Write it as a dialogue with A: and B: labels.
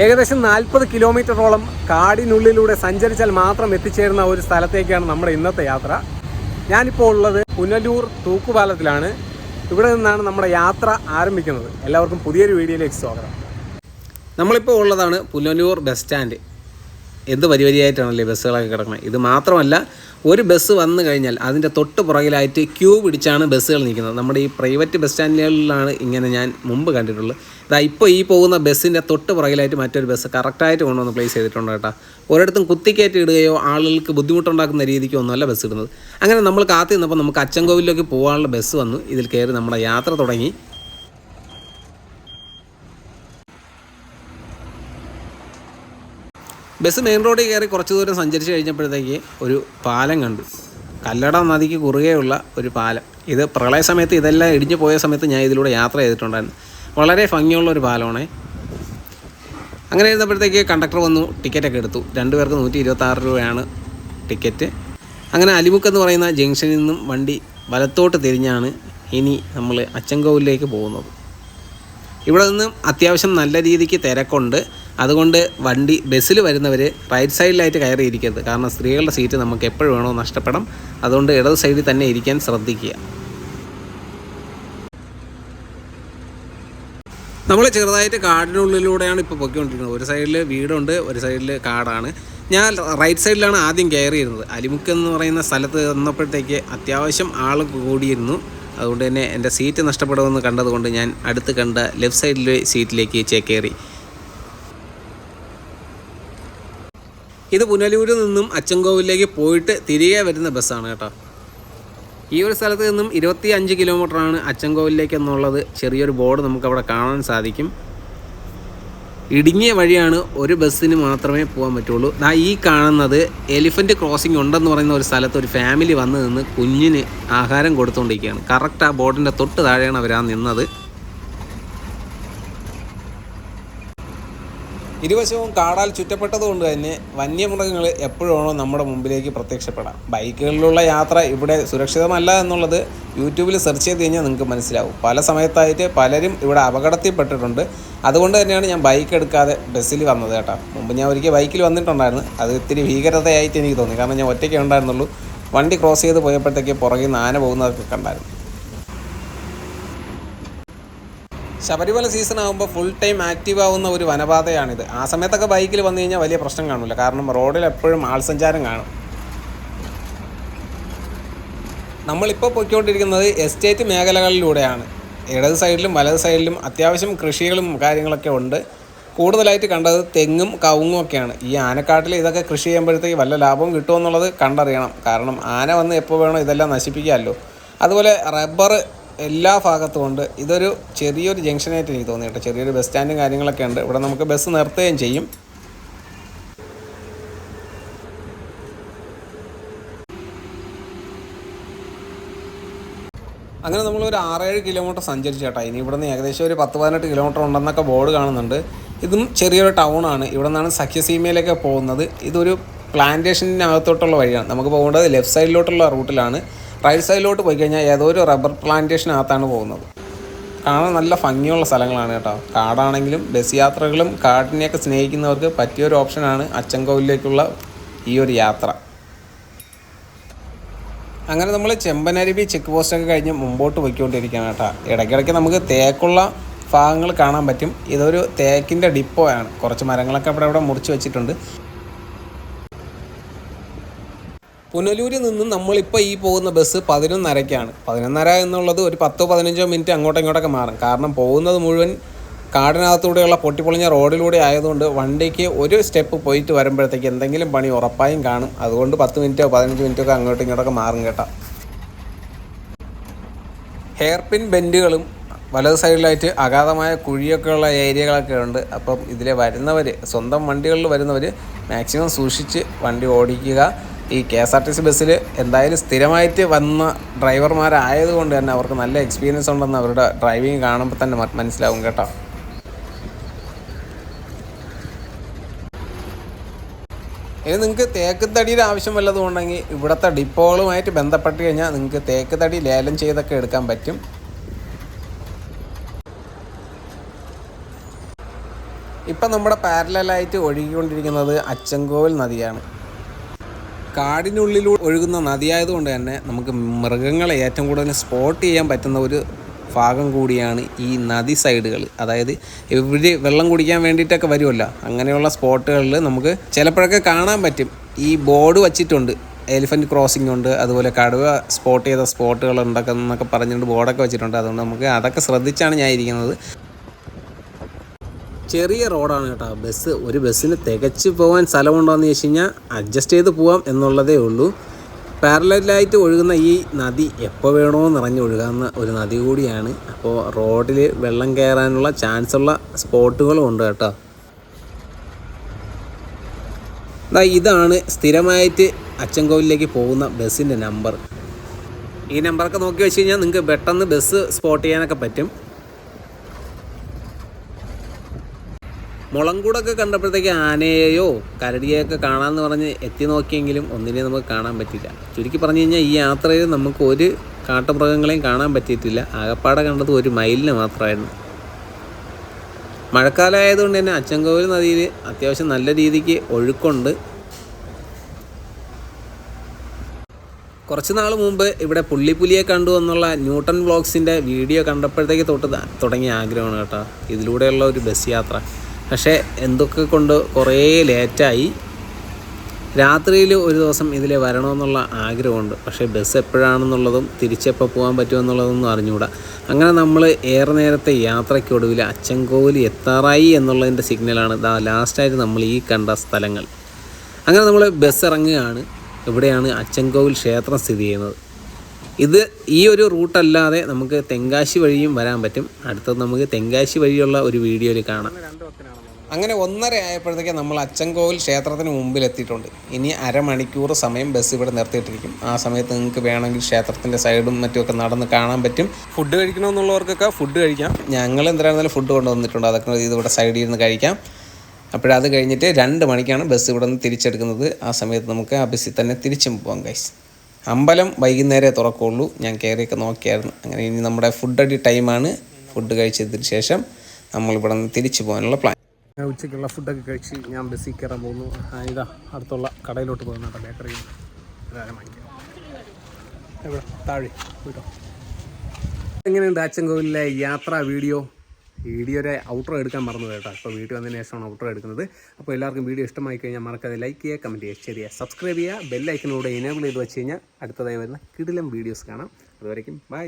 A: ഏകദേശം നാൽപ്പത് കിലോമീറ്ററോളം കാടിനുള്ളിലൂടെ സഞ്ചരിച്ചാൽ മാത്രം എത്തിച്ചേരുന്ന ഒരു സ്ഥലത്തേക്കാണ് നമ്മുടെ ഇന്നത്തെ യാത്ര. ഞാനിപ്പോൾ ഉള്ളത് പുനലൂർ തൂക്കുപാലത്തിലാണ്. ഇവിടെ നിന്നാണ് നമ്മുടെ യാത്ര ആരംഭിക്കുന്നത്. എല്ലാവർക്കും പുതിയൊരു വീഡിയോയിലേക്ക് സ്വാഗതം. നമ്മളിപ്പോൾ ഉള്ളതാണ് പുനലൂർ ബസ് സ്റ്റാൻഡ്. എന്ത് വരി വരിയായിട്ടാണല്ലേ ബസ്സുകളൊക്കെ കിടക്കുന്നത് ഇത് മാത്രമല്ല ഒരു ബസ് വന്നു കഴിഞ്ഞാൽ അതിന്റെ തൊട്ട് പുറകിലായിട്ട് ക്യൂ പിടിച്ചാണ് ബസ്സുകൾ നിൽക്കുന്നത്. നമ്മുടെ ഈ പ്രൈവറ്റ് ബസ് സ്റ്റാൻഡുകളിലാണ് ഇങ്ങനെ ഞാൻ മുമ്പ് കണ്ടിട്ടുള്ളത്. ഇതാ ഇപ്പോൾ ഈ പോകുന്ന ബസ്സിന്റെ തൊട്ട് പുറകിലായിട്ട് മറ്റൊരു ബസ് കറക്റ്റായിട്ട് കൊണ്ടുവന്ന് പ്ലേസ് ചെയ്തിട്ടുണ്ട് കേട്ടോ. ഒരിടത്തും കുത്തിക്കയറ്റി ഇടുകയോ ആളുകൾക്ക് ബുദ്ധിമുട്ടുണ്ടാക്കുന്ന രീതിക്ക് ഒന്നുമല്ല ബസ് ഇടുന്നത്. അങ്ങനെ നമ്മൾ കാത്തു നിന്നപ്പോൾ നമുക്ക് അച്ചൻകോവിലേക്ക് പോകാനുള്ള ബസ് വന്നു. ഇതിൽ കയറി നമ്മുടെ യാത്ര തുടങ്ങി. ബസ് മെയിൻ റോഡിൽ കയറി കുറച്ച് ദൂരം സഞ്ചരിച്ച് കഴിഞ്ഞപ്പോഴത്തേക്ക് ഒരു പാലം കണ്ടു. കല്ലട നദിക്ക് കുറുകെയുള്ള ഒരു പാലം. ഇത് പ്രളയ സമയത്ത് ഇതെല്ലാം ഇടിഞ്ഞു പോയ സമയത്ത് ഞാൻ ഇതിലൂടെ യാത്ര ചെയ്തിട്ടുണ്ടായിരുന്നു. വളരെ ഭംഗിയുള്ള ഒരു പാലമാണേ. അങ്ങനെ ഇരുന്നപ്പോഴത്തേക്ക് കണ്ടക്ടർ വന്നു ടിക്കറ്റൊക്കെ എടുത്തു. രണ്ടുപേർക്ക് നൂറ്റി ഇരുപത്താറ് രൂപയാണ് ടിക്കറ്റ്. അങ്ങനെ അലിമുക്ക് എന്ന് പറയുന്ന ജംഗ്ഷനിൽ നിന്നും വണ്ടി വലത്തോട്ട് തിരിഞ്ഞാണ് ഇനി നമ്മൾ അച്ചൻകോവിലേക്ക് പോകുന്നത്. ഇവിടെ നിന്നും അത്യാവശ്യം നല്ല രീതിക്ക് തിരക്കുണ്ട്. അതുകൊണ്ട് വണ്ടി ബസ്സിൽ വരുന്നവർ റൈറ്റ് സൈഡിലായിട്ട് കയറിയിരിക്കരുത്. കാരണം സ്ത്രീകളുടെ സീറ്റ് നമുക്ക് എപ്പോഴും വേണോ നഷ്ടപ്പെടാം. അതുകൊണ്ട് ഇടത് സൈഡിൽ തന്നെ ഇരിക്കാൻ ശ്രദ്ധിക്കുക. നമ്മൾ ചെറുതായിട്ട് കാടിനുള്ളിലൂടെയാണ് ഇപ്പോൾ പൊയ്ക്കൊണ്ടിരിക്കുന്നത്. ഒരു സൈഡിൽ വീടുണ്ട് ഒരു സൈഡിൽ കാടാണ്. ഞാൻ റൈറ്റ് സൈഡിലാണ് ആദ്യം കയറിയിരുന്നത്. അലിമുക്ക് എന്ന് പറയുന്ന സ്ഥലത്ത് വന്നപ്പോഴത്തേക്ക് അത്യാവശ്യം ആൾ കൂടിയിരുന്നു. അതുകൊണ്ട് തന്നെ എന്റെ സീറ്റ് നഷ്ടപ്പെടുമെന്ന് കണ്ടതുകൊണ്ട് ഞാൻ അടുത്ത് കണ്ട ലെഫ്റ്റ് സൈഡിലെ സീറ്റിലേക്ക് ചേക്കേറി. ഇത് പുനലൂരിൽ നിന്നും അച്ചൻകോവിലേക്ക് പോയിട്ട് തിരികെ വരുന്ന ബസ്സാണ് കേട്ടോ. ഈ ഒരു സ്ഥലത്ത് നിന്നും ഇരുപത്തി അഞ്ച് കിലോമീറ്ററാണ് അച്ചൻകോവിലേക്ക് എന്നുള്ളത് ചെറിയൊരു ബോർഡ് നമുക്ക് അവിടെ കാണാൻ സാധിക്കും. ഇടുങ്ങിയ വഴിയാണ് ഒരു ബസ്സിന് മാത്രമേ പോകാൻ പറ്റുള്ളൂ. ദാ ഈ കാണുന്നത് എലിഫന്റ് ക്രോസിംഗ് ഉണ്ടെന്ന് പറയുന്ന ഒരു സ്ഥലത്ത് ഒരു ഫാമിലി വന്ന് നിന്ന് കുഞ്ഞിന് ആഹാരം കൊടുത്തുകൊണ്ടിരിക്കുകയാണ് കറക്റ്റ് ആ ബോർഡിന്റെ തൊട്ട് താഴെയാണ് അവരാ നിന്നത്. ഇരുവശവും കാടാൽ ചുറ്റപ്പെട്ടതുകൊണ്ട് തന്നെ വന്യമൃഗങ്ങൾ എപ്പോഴാണോ നമ്മുടെ മുമ്പിലേക്ക് പ്രത്യക്ഷപ്പെടാം. ബൈക്കുകളിലുള്ള യാത്ര ഇവിടെ സുരക്ഷിതമല്ല എന്നുള്ളത് യൂട്യൂബിൽ സെർച്ച് ചെയ്ത് കഴിഞ്ഞാൽ നിങ്ങൾക്ക് മനസ്സിലാവും. പല സമയത്തായിട്ട് പലരും ഇവിടെ അപകടത്തിൽപ്പെട്ടിട്ടുണ്ട്. അതുകൊണ്ട് തന്നെയാണ് ഞാൻ ബൈക്ക് എടുക്കാതെ ബസ്സിൽ വന്നത് കേട്ടോ. മുമ്പ് ഞാൻ ഒരിക്കൽ ബൈക്കിൽ വന്നിട്ടുണ്ടായിരുന്നു. അത് ഇത്തിരി ഭീകരതയായിട്ട് എനിക്ക് തോന്നി. കാരണം ഞാൻ ഒറ്റയ്ക്ക് ഉണ്ടായിരുന്നുള്ളൂ. വണ്ടി ക്രോസ് ചെയ്ത് പോയപ്പോഴത്തേക്ക് പുറകിൽ നിന്ന് ആന പോകുന്നതൊക്കെ കണ്ടായിരുന്നു. ശബരിമല സീസൺ ആകുമ്പോൾ ഫുൾ ടൈം ആക്റ്റീവ് ആവുന്ന ഒരു വനപാതയാണിത്. ആ സമയത്തൊക്കെ ബൈക്കിൽ വന്നു കഴിഞ്ഞാൽ വലിയ പ്രശ്നം കാണില്ല കാരണം റോഡിൽ എപ്പോഴും ആൾ സഞ്ചാരം കാണും. നമ്മളിപ്പോൾ പൊയ്ക്കൊണ്ടിരിക്കുന്നത് എസ്റ്റേറ്റ് മേഖലകളിലൂടെയാണ്. ഇടത് സൈഡിലും വലത് സൈഡിലും അത്യാവശ്യം കൃഷികളും കാര്യങ്ങളൊക്കെ ഉണ്ട്. കൂടുതലായിട്ട് കണ്ടത് തെങ്ങും കവുങ്ങും ഒക്കെയാണ്. ഈ ആനക്കാട്ടിൽ ഇതൊക്കെ കൃഷി ചെയ്യുമ്പോഴത്തേക്ക് വല്ല ലാഭവും കിട്ടുമെന്നുള്ളത് കണ്ടറിയണം. കാരണം ആന വന്ന് എപ്പോൾ വേണോ ഇതെല്ലാം നശിപ്പിക്കാമല്ലോ. അതുപോലെ റബ്ബർ എല്ലാ ഭാഗത്തും ഉണ്ട്. ഇതൊരു ചെറിയൊരു ജംഗ്ഷനായിട്ട് എനിക്ക് തോന്നി കേട്ടോ. ചെറിയൊരു ബസ് സ്റ്റാൻഡും കാര്യങ്ങളൊക്കെ ഉണ്ട്. ഇവിടെ നമുക്ക് ബസ് നിർത്തുകയും ചെയ്യും. അങ്ങനെ നമ്മൾ ഒരു ആറേഴ് കിലോമീറ്റർ സഞ്ചരിച്ചു ചേട്ടാ ഇനി ഇവിടെ നിന്ന് ഏകദേശം ഒരു പത്ത് പതിനെട്ട് കിലോമീറ്റർ ഉണ്ടെന്നൊക്കെ ബോർഡ് കാണുന്നുണ്ട്. ഇതും ചെറിയൊരു ടൗൺ ആണ്. ഇവിടെ നിന്നാണ് സഖ്യസീമയിലേക്ക് പോകുന്നത്. ഇതൊരു പ്ലാന്റേഷനകത്തോട്ടുള്ള വഴിയാണ്. നമുക്ക് പോകേണ്ടത് ലെഫ്റ്റ് സൈഡിലോട്ടുള്ള റൂട്ടിലാണ് റൈറ്റ് സൈഡിലോട്ട് പോയി കഴിഞ്ഞാൽ ഏതോ ഒരു റബ്ബർ പ്ലാന്റേഷനകത്താണ് പോകുന്നത്. കാണാൻ നല്ല ഭംഗിയുള്ള സ്ഥലങ്ങളാണ് കേട്ടോ. കാടാണെങ്കിലും ബസ് യാത്രകളും കാടിനെയൊക്കെ സ്നേഹിക്കുന്നവർക്ക് പറ്റിയൊരു ഓപ്ഷനാണ് അച്ചൻകോവിലേക്കുള്ള ഈ ഒരു യാത്ര. അങ്ങനെ നമ്മൾ ചെമ്പനരുവി ചെക്ക് പോസ്റ്റൊക്കെ കഴിഞ്ഞ് മുമ്പോട്ട് പോയിക്കൊണ്ടിരിക്കുകയാണ് കേട്ടോ. ഇടയ്ക്കിടയ്ക്ക് നമുക്ക് തേക്കുള്ള ഭാഗങ്ങൾ കാണാൻ പറ്റും. ഇതൊരു തേക്കിന്റെ ഡിപ്പോയാണ്. കുറച്ച് മരങ്ങളൊക്കെ അവിടെ അവിടെ മുറിച്ച് വെച്ചിട്ടുണ്ട്. പുനലൂരിൽ നിന്നും നമ്മളിപ്പോൾ ഈ പോകുന്ന ബസ് പതിനൊന്നരയ്ക്കാണ്. പതിനൊന്നര എന്നുള്ളത് ഒരു പത്തോ പതിനഞ്ചോ മിനിറ്റ് അങ്ങോട്ടും ഇങ്ങോട്ടൊക്കെ മാറും. കാരണം പോകുന്നത് മുഴുവൻ കാടിനകത്തൂടെയുള്ള പൊട്ടിപ്പൊളിഞ്ഞ റോഡിലൂടെ ആയതുകൊണ്ട് വണ്ടിക്ക് ഒരു സ്റ്റെപ്പ് പോയിട്ട് വരുമ്പോഴത്തേക്ക് എന്തെങ്കിലും പണി ഉറപ്പായും കാണും. അതുകൊണ്ട് പത്ത് മിനിറ്റോ പതിനഞ്ച് മിനിറ്റോ ഒക്കെ അങ്ങോട്ടും ഇങ്ങോട്ടൊക്കെ മാറും കേട്ടോ. ഹെയർ പിൻ ബെൻഡുകളും വലത് സൈഡിലായിട്ട് അഗാധമായ കുഴിയൊക്കെ ഉള്ള ഏരിയകളൊക്കെ ഉണ്ട്. അപ്പം ഇതിലെ വരുന്നവർ സ്വന്തം വണ്ടികളിൽ വരുന്നവർ മാക്സിമം സൂക്ഷിച്ച് വണ്ടി ഓടിക്കുക. ഈ K S R T C ബസ്സിൽ എന്തായാലും സ്ഥിരമായിട്ട് വന്ന ഡ്രൈവർമാരായതുകൊണ്ട് തന്നെ അവർക്ക് നല്ല എക്സ്പീരിയൻസ് ഉണ്ടെന്ന് അവരുടെ ഡ്രൈവിങ് കാണുമ്പോൾ തന്നെ മനസ്സിലാവും കേട്ടോ. ഇനി നിങ്ങൾക്ക് തേക്ക് തടിയുടെ ആവശ്യം വല്ലതും ഉണ്ടെങ്കിൽ ഇവിടുത്തെ ഡിപ്പോകളുമായിട്ട് ബന്ധപ്പെട്ട് കഴിഞ്ഞാൽ നിങ്ങൾക്ക് തേക്ക് തടി ലേലം ചെയ്തൊക്കെ എടുക്കാൻ പറ്റും. ഇപ്പം നമ്മുടെ പാരലായിട്ട് ഒഴുകിക്കൊണ്ടിരിക്കുന്നത് അച്ചൻകോവിൽ നദിയാണ്. കാടിനുള്ളിലൂടെ ഒഴുകുന്ന നദിയായതുകൊണ്ട് തന്നെ നമുക്ക് മൃഗങ്ങളെ ഏറ്റവും കൂടുതൽ സ്പോട്ട് ചെയ്യാൻ പറ്റുന്ന ഒരു ഭാഗം കൂടിയാണ് ഈ നദി സൈഡുകൾ അതായത് ഇവർ വെള്ളം കുടിക്കാൻ വേണ്ടിയിട്ടൊക്കെ വരുമല്ലോ അങ്ങനെയുള്ള സ്പോട്ടുകളിൽ നമുക്ക് ചിലപ്പോഴൊക്കെ കാണാൻ പറ്റും. ഈ ബോർഡ് വച്ചിട്ടുണ്ട് എലിഫന്റ് ക്രോസിംഗ് ഉണ്ട് അതുപോലെ കടുവ സ്പോട്ട് ചെയ്ത സ്പോട്ടുകൾ ഉണ്ടൊക്കെ എന്നൊക്കെ പറഞ്ഞുകൊണ്ട് ബോർഡൊക്കെ വെച്ചിട്ടുണ്ട്. അതുകൊണ്ട് നമുക്ക് അതൊക്കെ ശ്രദ്ധിച്ചാണ് ഞാൻ ഇരിക്കുന്നത്. ചെറിയ റോഡാണ് കേട്ടോ. ബസ് ഒരു ബസ്സിന് തികച്ച് പോകാൻ സ്ഥലമുണ്ടോയെന്ന് ചോദിച്ചു കഴിഞ്ഞാൽ അഡ്ജസ്റ്റ് ചെയ്ത് പോവാം എന്നുള്ളതേ ഉള്ളൂ. പാരലായിട്ട് ഒഴുകുന്ന ഈ നദി എപ്പോൾ വേണോ നിറഞ്ഞൊഴുകാവുന്ന ഒരു നദി കൂടിയാണ്. അപ്പോൾ റോഡിൽ വെള്ളം കയറാനുള്ള ചാൻസ് ഉള്ള സ്പോട്ടുകളും ഉണ്ട് കേട്ടോ. ഇതാണ് സ്ഥിരമായിട്ട് അച്ചൻകോവിലേക്ക് പോകുന്ന ബസ്സിന്റെ നമ്പർ ഈ നമ്പറൊക്കെ നോക്കി വെച്ച് കഴിഞ്ഞാൽ നിങ്ങൾക്ക് പെട്ടെന്ന് ബസ് സ്പോട്ട് ചെയ്യാനൊക്കെ പറ്റും. മുളങ്കൂടൊക്കെ കണ്ടപ്പോഴത്തേക്ക് ആനയെയോ കരടിയെയൊക്കെ കാണാമെന്ന് പറഞ്ഞ് എത്തി നോക്കിയെങ്കിലും ഒന്നിനെ നമുക്ക് കാണാൻ പറ്റില്ല ചുരുക്കി പറഞ്ഞു കഴിഞ്ഞാൽ ഈ യാത്രയിൽ നമുക്ക് ഒരു കാട്ടുമൃഗങ്ങളെയും കാണാൻ പറ്റിയിട്ടില്ല. ആകപ്പാടെ കണ്ടത് ഒരു മയിലിന് മാത്രമായിരുന്നു. മഴക്കാലമായതുകൊണ്ട് തന്നെ അച്ചൻകോവിൽ നദിയിൽ അത്യാവശ്യം നല്ല രീതിക്ക് ഒഴുക്കുണ്ട്. കുറച്ച് നാൾ മുമ്പ് ഇവിടെ പുള്ളിപ്പുലിയെ കണ്ടു എന്നുള്ള ന്യൂട്ടൺ വ്ളോഗ്സിന്റെ വീഡിയോ കണ്ടപ്പോഴത്തേക്ക് തൊട്ട് തുടങ്ങിയ ആഗ്രഹമാണ് കേട്ടോ. ഇതിലൂടെയുള്ള ഒരു ബസ് യാത്ര. പക്ഷേ എന്തൊക്കെ കൊണ്ട് കുറേ ലേറ്റായി. രാത്രിയിൽ ഒരു ദിവസം ഇതിലെ വരണമെന്നുള്ള ആഗ്രഹമുണ്ട്. പക്ഷേ ബസ് എപ്പോഴാണെന്നുള്ളതും തിരിച്ചെപ്പോൾ പോകാൻ പറ്റുമെന്നുള്ളതൊന്നും അറിഞ്ഞുകൂടാ. അങ്ങനെ നമ്മൾ ഏറെ നേരത്തെ യാത്രയ്ക്കൊടുവിൽ അച്ചൻകോവിൽ എത്താറായി എന്നുള്ളതിന്റെ സിഗ്നലാണ് ദാ ലാസ്റ്റായിട്ട് നമ്മൾ ഈ കണ്ട സ്ഥലങ്ങൾ. അങ്ങനെ നമ്മൾ ബസ് ഇറങ്ങുകയാണ്. ഇവിടെയാണ് അച്ചൻകോവിൽ ക്ഷേത്രം സ്ഥിതി ചെയ്യുന്നത്. ഇത് ഈ ഒരു റൂട്ടല്ലാതെ നമുക്ക് തെങ്കാശി വഴിയും വരാൻ പറ്റും. അടുത്തത് നമുക്ക് തെങ്കാശി വഴിയുള്ള ഒരു വീഡിയോയിൽ കാണാം. അങ്ങനെ ഒന്നര ആയപ്പോഴത്തേക്ക് നമ്മൾ അച്ചൻകോവിൽ ക്ഷേത്രത്തിന് മുമ്പിൽ എത്തിയിട്ടുണ്ട്. ഇനി അരമണിക്കൂർ സമയം ബസ് ഇവിടെ നിർത്തിയിട്ടിരിക്കും. ആ സമയത്ത് നിങ്ങൾക്ക് വേണമെങ്കിൽ ക്ഷേത്രത്തിന്റെ സൈഡും മറ്റുമൊക്കെ നടന്ന് കാണാൻ പറ്റും. ഫുഡ് കഴിക്കണമെന്നുള്ളവർക്കൊക്കെ ഫുഡ് കഴിക്കാം. ഞങ്ങൾ എന്തായിരുന്നാലും ഫുഡ് കൊണ്ടുവന്നിട്ടുണ്ട്. അതൊക്കെ ഇതിവിടെ സൈഡിൽ ഇരുന്ന് കഴിക്കാം. അപ്പോഴത് കഴിഞ്ഞിട്ട് രണ്ട് മണിക്കാണ് ബസ് ഇവിടെ നിന്ന് തിരിച്ചെടുക്കുന്നത്. ആ സമയത്ത് നമുക്ക് ആ ബസ്സിൽ തന്നെ തിരിച്ചും പോകാം ഗൈസ് അമ്പലം വൈകുന്നേരമേ തുറക്കുള്ളൂ. ഞാൻ കയറിയൊക്കെ നോക്കിയായിരുന്നു. അങ്ങനെ ഇനി നമ്മുടെ ഫുഡ് അടി ടൈമാണ്. ഫുഡ് കഴിച്ചതിന് ശേഷം നമ്മളിവിടെ നിന്ന് തിരിച്ചു പോകാനുള്ള പ്ലാൻ ഉച്ചയ്ക്കുള്ള ഫുഡൊക്കെ കഴിച്ച് ഞാൻ ബസ്സിൽ കയറാൻ പോകുന്നു. ഇതാ അടുത്തുള്ള കടയിലോട്ട് പോകുന്ന ബേക്കറി എവിടെ? താഴെ. കേട്ടോ എങ്ങനെയുണ്ട് അച്ചൻകോവിലെ യാത്രാ വീഡിയോ? വീഡിയോയുടെ ഔട്ടർ എടുക്കാൻ മറന്നു കേട്ടോ. അപ്പോൾ വീഡിയോ വന്നതിന് ശേഷമാണ് ഔട്ടർ എടുക്കുന്നത്. അപ്പോൾ എല്ലാവർക്കും വീഡിയോ ഇഷ്ടമായി കഴിഞ്ഞാൽ മറക്കാതെ ലൈക്ക് ചെയ്യുക കമന്റ് ചെയ്യുക ചെറിയ സബ്സ്ക്രൈബ് ചെയ്യുക. ബെല്ലൈക്കനോട് എനേബിൾ ചെയ്ത് വെച്ച് കഴിഞ്ഞാൽ അടുത്തതായി വരുന്ന കിടിലം വീഡിയോസ് കാണാം. അതുവരയ്ക്കും ബൈ